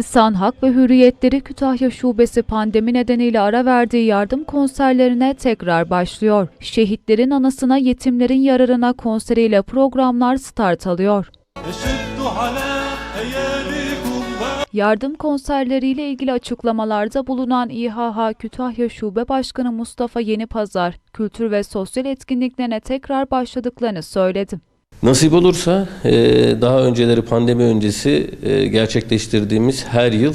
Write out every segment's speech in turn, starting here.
İnsan Hak ve Hürriyetleri Kütahya Şubesi pandemi nedeniyle ara verdiği yardım konserlerine tekrar başlıyor. Şehitlerin anasına yetimlerin yararına konseriyle programlar start alıyor. Yardım konserleriyle ilgili açıklamalarda bulunan İHH Kütahya Şube Başkanı Mustafa Yenipazar, kültür ve sosyal etkinliklerine tekrar başladıklarını söyledi. Nasip olursa e, daha önceleri pandemi öncesi e, gerçekleştirdiğimiz her yıl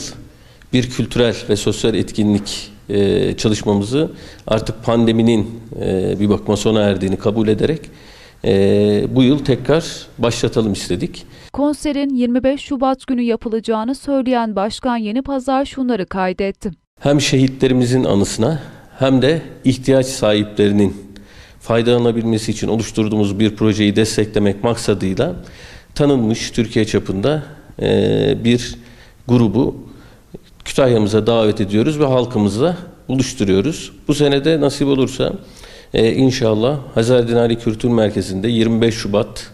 bir kültürel ve sosyal etkinlik e, çalışmamızı artık pandeminin bir bakıma sona erdiğini kabul ederek bu yıl tekrar başlatalım istedik. Konserin 25 Şubat günü yapılacağını söyleyen Başkan Yenipazar şunları kaydetti. Hem şehitlerimizin anısına hem de ihtiyaç sahiplerinin faydalanabilmesi için oluşturduğumuz bir projeyi desteklemek maksadıyla tanınmış Türkiye çapında eee, bir grubu Kütahya'mıza davet ediyoruz ve halkımızla buluşturuyoruz. Bu senede nasip olursa eee, inşallah Hazar Dinari Kültür Merkezi'nde 25 Şubat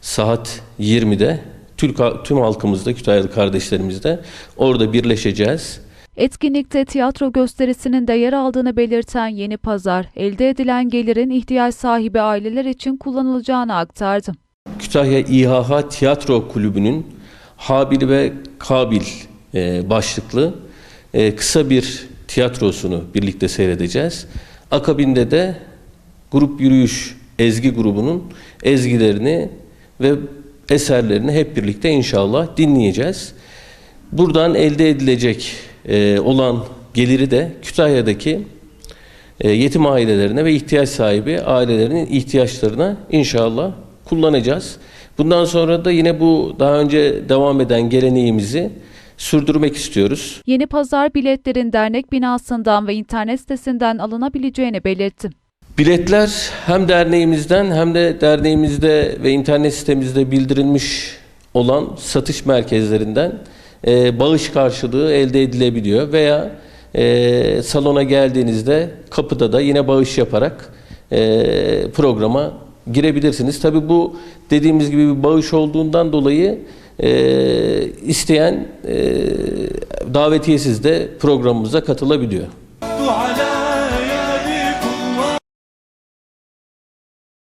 saat 20'de tüm, halkımızda, Kütahyalı kardeşlerimizle orada birleşeceğiz. Etkinlikte tiyatro gösterisinin de yer aldığını belirten Yeni Pazar, elde edilen gelirin ihtiyaç sahibi aileler için kullanılacağını aktardı. Kütahya İHH Tiyatro Kulübü'nün Habil ve Kabil e, başlıklı e, kısa bir tiyatrosunu birlikte seyredeceğiz. Akabinde de Grup Yürüyüş Ezgi grubunun ezgilerini ve eserlerini hep birlikte inşallah dinleyeceğiz. Buradan elde edilecek e, olan geliri de Kütahya'daki e, yetim ailelerine ve ihtiyaç sahibi ailelerinin ihtiyaçlarına inşallah kullanacağız. Bundan sonra da yine bu daha önce devam eden geleneğimizi sürdürmek istiyoruz. Yeni Pazar biletlerin dernek binasından ve internet sitesinden alınabileceğini belirtti. Biletler hem derneğimizden hem de derneğimizde ve internet sitemizde bildirilmiş olan satış merkezlerinden e, bağış karşılığı elde edilebiliyor veya e, salona geldiğinizde kapıda da yine bağış yaparak e, programa girebilirsiniz. Tabi bu dediğimiz gibi bir bağış olduğundan dolayı e, isteyen e, davetiyesiz de programımıza katılabiliyor.